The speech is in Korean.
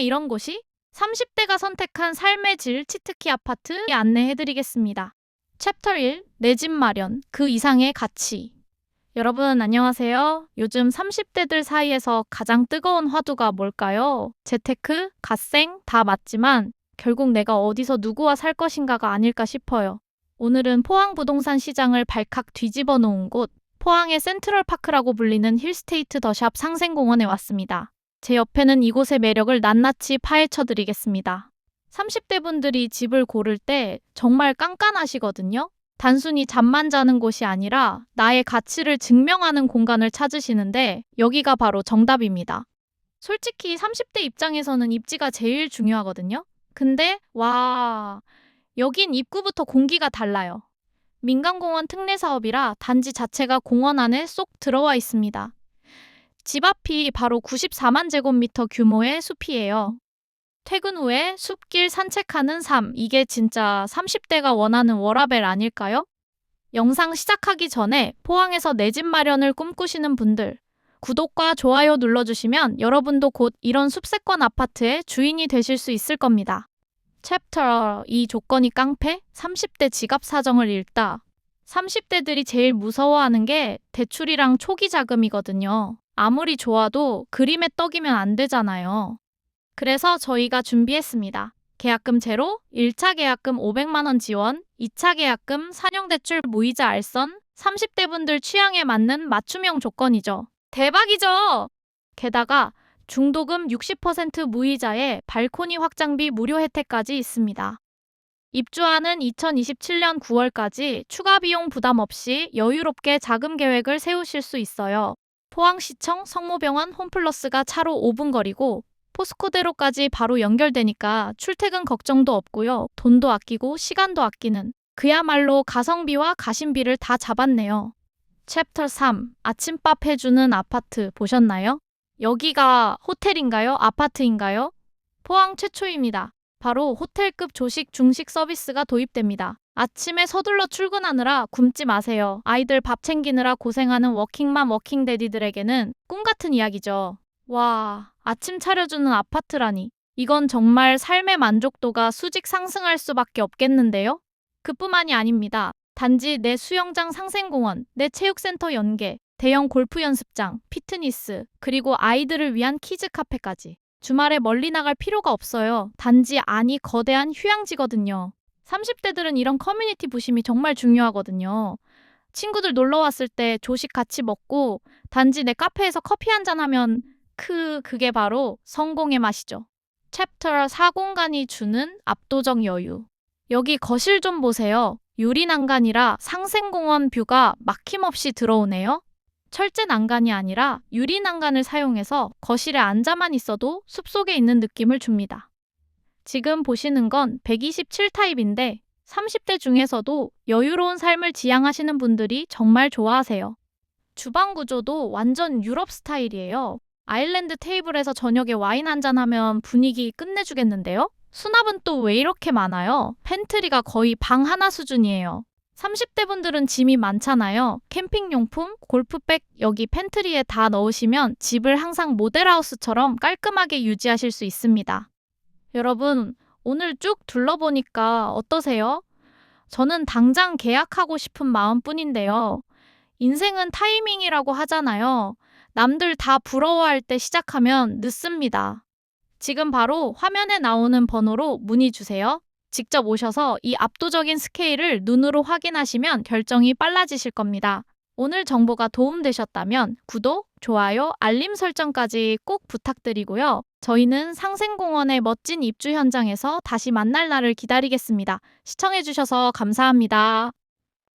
이런 곳이 30대가 선택한 삶의 질 치트키 아파트 안내해드리겠습니다. 챕터 1. 내 집 마련, 그 이상의 가치. 여러분 안녕하세요. 요즘 30대들 사이에서 가장 뜨거운 화두가 뭘까요? 재테크, 갓생 다 맞지만 결국 내가 어디서 누구와 살 것인가가 아닐까 싶어요. 오늘은 포항 부동산 시장을 발칵 뒤집어 놓은 곳, 포항의 센트럴파크라고 불리는 힐스테이트 더샵 상생공원에 왔습니다. 제 옆에는 이곳의 매력을 낱낱이 파헤쳐 드리겠습니다. 30대 분들이 집을 고를 때 정말 깐깐하시거든요. 단순히 잠만 자는 곳이 아니라 나의 가치를 증명하는 공간을 찾으시는데 여기가 바로 정답입니다. 솔직히 30대 입장에서는 입지가 제일 중요하거든요. 근데 와, 여긴 입구부터 공기가 달라요. 민간공원 특례 사업이라 단지 자체가 공원 안에 쏙 들어와 있습니다. 집 앞이 바로 94만 제곱미터 규모의 숲이에요. 퇴근 후에 숲길 산책하는 삶, 이게 진짜 30대가 원하는 워라벨 아닐까요? 영상 시작하기 전에 포항에서 내 집 마련을 꿈꾸시는 분들, 구독과 좋아요 눌러주시면 여러분도 곧 이런 숲세권 아파트의 주인이 되실 수 있을 겁니다. 챕터 이 조건이 깡패? 30대 지갑 사정을 읽다. 30대들이 제일 무서워하는 게 대출이랑 초기 자금이거든요. 아무리 좋아도 그림의 떡이면 안 되잖아요. 그래서 저희가 준비했습니다. 계약금 제로, 1차 계약금 500만 원 지원, 2차 계약금 산용대출 무이자 알선, 30대 분들 취향에 맞는 맞춤형 조건이죠. 대박이죠? 게다가 중도금 60% 무이자에 발코니 확장비 무료 혜택까지 있습니다. 입주하는 2027년 9월까지 추가 비용 부담 없이 여유롭게 자금 계획을 세우실 수 있어요. 포항시청 성모병원 홈플러스가 차로 5분 거리고 포스코대로까지 바로 연결되니까 출퇴근 걱정도 없고요. 돈도 아끼고 시간도 아끼는 그야말로 가성비와 가심비를 다 잡았네요. 챕터 3 아침밥 해주는 아파트 보셨나요? 여기가 호텔인가요? 아파트인가요? 포항 최초입니다. 바로 호텔급 조식 중식 서비스가 도입됩니다. 아침에 서둘러 출근하느라 굶지 마세요. 아이들 밥 챙기느라 고생하는 워킹맘 워킹데디들에게는 꿈 같은 이야기죠. 와, 아침 차려주는 아파트라니. 이건 정말 삶의 만족도가 수직 상승할 수밖에 없겠는데요? 그뿐만이 아닙니다. 단지 내 수영장 상생공원, 내 체육센터 연계, 대형 골프 연습장, 피트니스, 그리고 아이들을 위한 키즈 카페까지. 주말에 멀리 나갈 필요가 없어요. 단지 안이 거대한 휴양지거든요. 30대들은 이런 커뮤니티 부심이 정말 중요하거든요. 친구들 놀러 왔을 때 조식 같이 먹고 단지 내 카페에서 커피 한 잔 하면 크 그게 바로 성공의 맛이죠. 챕터 4공간이 주는 압도적 여유. 여기 거실 좀 보세요. 유리 난간이라 상생공원 뷰가 막힘없이 들어오네요. 철제 난간이 아니라 유리 난간을 사용해서 거실에 앉아만 있어도 숲속에 있는 느낌을 줍니다. 지금 보시는 건 127타입인데 30대 중에서도 여유로운 삶을 지향하시는 분들이 정말 좋아하세요. 주방 구조도 완전 유럽 스타일이에요. 아일랜드 테이블에서 저녁에 와인 한잔 하면 분위기 끝내주겠는데요? 수납은 또 왜 이렇게 많아요? 팬트리가 거의 방 하나 수준이에요. 30대 분들은 짐이 많잖아요. 캠핑용품, 골프백 여기 팬트리에 다 넣으시면 집을 항상 모델하우스처럼 깔끔하게 유지하실 수 있습니다. 여러분, 오늘 쭉 둘러보니까 어떠세요? 저는 당장 계약하고 싶은 마음뿐인데요. 인생은 타이밍이라고 하잖아요. 남들 다 부러워할 때 시작하면 늦습니다. 지금 바로 화면에 나오는 번호로 문의 주세요. 직접 오셔서 이 압도적인 스케일을 눈으로 확인하시면 결정이 빨라지실 겁니다. 오늘 정보가 도움되셨다면 구독, 좋아요, 알림 설정까지 꼭 부탁드리고요. 저희는 상생공원의 멋진 입주 현장에서 다시 만날 날을 기다리겠습니다. 시청해주셔서 감사합니다.